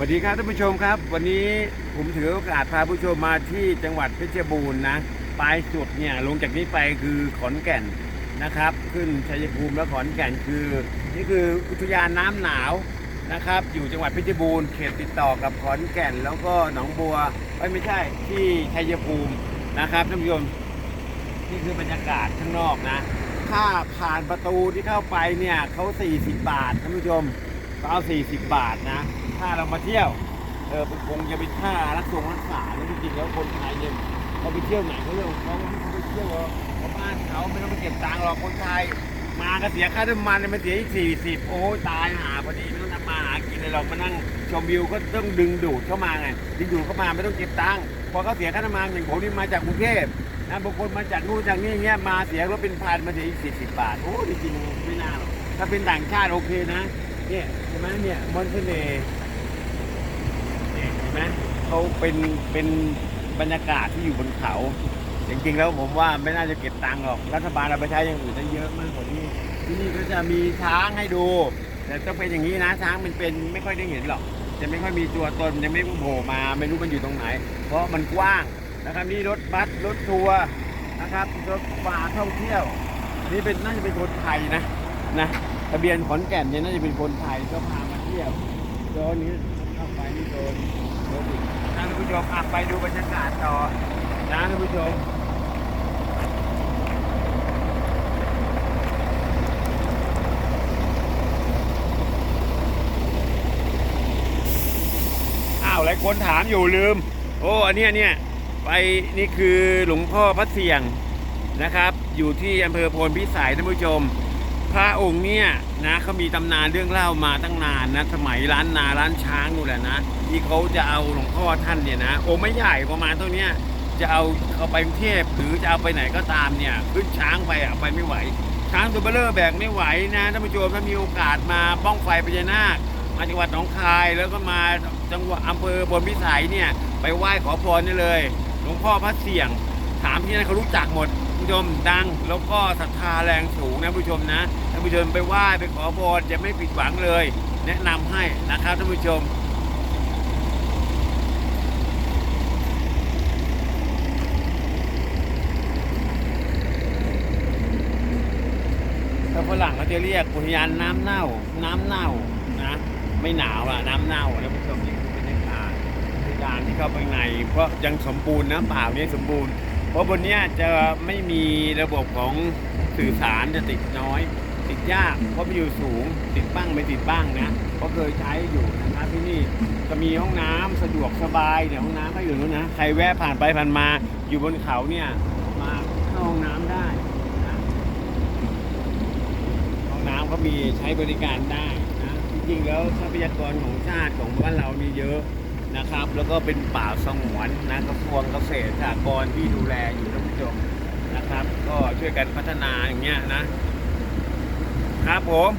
สวัสดีครับท่านผู้ชมครับ วันนี้ผมถือโอกาสพาผู้ชมมาที่จังหวัดเพชรบูรณ์นะปลายสุดเนี่ยลงจากนี้ไปคือขอนแก่นนะครับ ขึ้นชัยภูมิแล้วขอนแก่นคือ นี่คืออุทยานน้ำหนาวนะครับ อยู่จังหวัดเพชรบูรณ์เขตติดต่อกับขอนแก่น แล้วก็หนองบัวไม่ใช่ที่ชัยภูมินะครับท่านผู้ชมนี่คือบรรยากาศข้างนอกนะถ้าผ่านประตูที่เข้าไปเนี่ยเขา40 บาทท่านผู้ชมเอา40 บาทนะ ถ้าเรามาเที่ยวเออคงจะเป็นค่ารักษารักษาแล้วจริงๆแล้วคนไทยเนี่ยเขาไปเที่ยวไหนเขาเรื่องเขาเขาไปเที่ยวเขาบ้านเขาไม่ต้องไปเก็บตังค์หรอกคนไทย มาก็เสียค่าน้ำมันเนียมันเสียอีก40โอ้ตายหาพอดีไม่ต้องทำมาหากินเลยหรอกมานั่งชมวิวก็ต้องดึงดูดเข้ามาไงดึงดูดเข้ามาไม่ต้องเก็บตังค์พอเขาเสียค่าน้ำมันอย่างผมนี่มาจากกรุงเทพนะบางคนมาจากนู่นจากนี่เงี้ยมาเสียรถเป็นพันมาเสียอีกสี่สิบบาทโอ้จริงๆไม่น่าหรอกถ้าเป็นต่างชาติโอเคนะเนี่ยใช่ไหมเนี่ยมอนเสเน่ ห็นไหมเขาเป็นเป็นบรรยากาศที่อยู่บนเขา จริงๆแล้วผมว่าไม่น่าจะเก็บตังค์หรอกรัฐบาลเอาไปใช้อย่างอื่นได้เยอะมากกว่านี้ ที่นี่ก็จะมีช้างให้ดู แต่ต้องเป็นอย่างนี้นะช้างมันเป็นไม่ค่อยได้เห็นหรอก จะไม่ค่อยมีตัวตนจะไม่โผล่มา ไม่รู้มันอยู่ตรงไหน เพราะมันกว้างนะครับนี่รถบัสรถทัวร์นะครับรถป่าท่องเที่ยวอันนี้เป็นน่าจะเป็นคนไทยนะนะทะเบียนขอนแก่นเนี่ยน่าจะเป็นคนไทยก็พามาเที่ยวโดนนี้เข้าไปนี่โดนโดนอีกนะท่าน ผู้ชมอะไปดูบรรยากาศต่อนะท่านผู้ชมอ้าวหลายคนถามอยู่ลืม โอ้อันเนี้ยเนี่ยไปนี่คือหลวงพ่อพระเสียงนะครับ อยู่ที่อำเภอโพนพิสัยท่านผู้ชม พระองค์เนี่ยนะเขามีตำนานเรื่องเล่ามาตั้งนานนะ สมัยร้านนาร้านช้างนู่นแหละนะที่เขาจะเอาหลวงพ่อท่านเนี่ยนะองค์ไม่ใหญ่ประมาณเท่าเนี้ยจะเอาเอาไปกรุงเทพหรือจะเอาไปไหนก็ตามเนี่ยขึ้นช้างไปอะไปไม่ไหว ช้างตัวเบลเลอร์แบกไม่ไหวนะท่านผู้ชมถ้ามีโอกาสมาบ้องไฟพญานาคมาจังหวัดหนองคายแล้วก็มาจังหวัดอำเภอบนพิสัยเนี่ยไปไหว้ขอพรนี่เลย หลวงพ่อพระเสี่ยง ถามที่นั่นเขารู้จักหมด ผู้ชมดังแล้วก็ศรัทธาแรงสูงนะผู้ชมนะท่านผู้ชมไปไหว้ไปขอพรจะไม่ผิดหวังเลย แนะนำให้นะครับท่านผู้ชมถ้าฝรั่งเขาจะเรียกอุทยานน้ำเน่า น้ำเน่านะไม่หนาวอะน้ำเน่านะผู้ชมนี่คือบรรยากาศอุทยานที่เข้าไปในเพราะยังสมบูรณ์นะป่าเนี่ยสมบูรณ์ เพราะบนนี้จะไม่มีระบบของสื่อสารจะติดน้อย ติดยากเพราะมันอยู่สูงติดบ้างไม่ติดบ้างนะเพราะเคยใช้อยู่นะครับที่นี่จะมีห้องน้ำสะดวกสบายเนี่ยวห้องน้ำก็อยู่นู้นนะใครแวะผ่านไปผ่านมาอยู่บนเขาเนี่ยมาเข้าห้องน้ำได้นะห้องน้ำก็มีใช้บริการได้นะจริงๆแล้วทรัพยากรของชาติของบ้านเรามีเยอะ นะครับ แล้วก็เป็นป่าสงวนนะกระทรวงเกษตรสหกรณ์ที่ดูแลอยู่ท่านผู้ชมนะครับ ก็ช่วยกันพัฒนาอย่างเงี้ยนะครับผม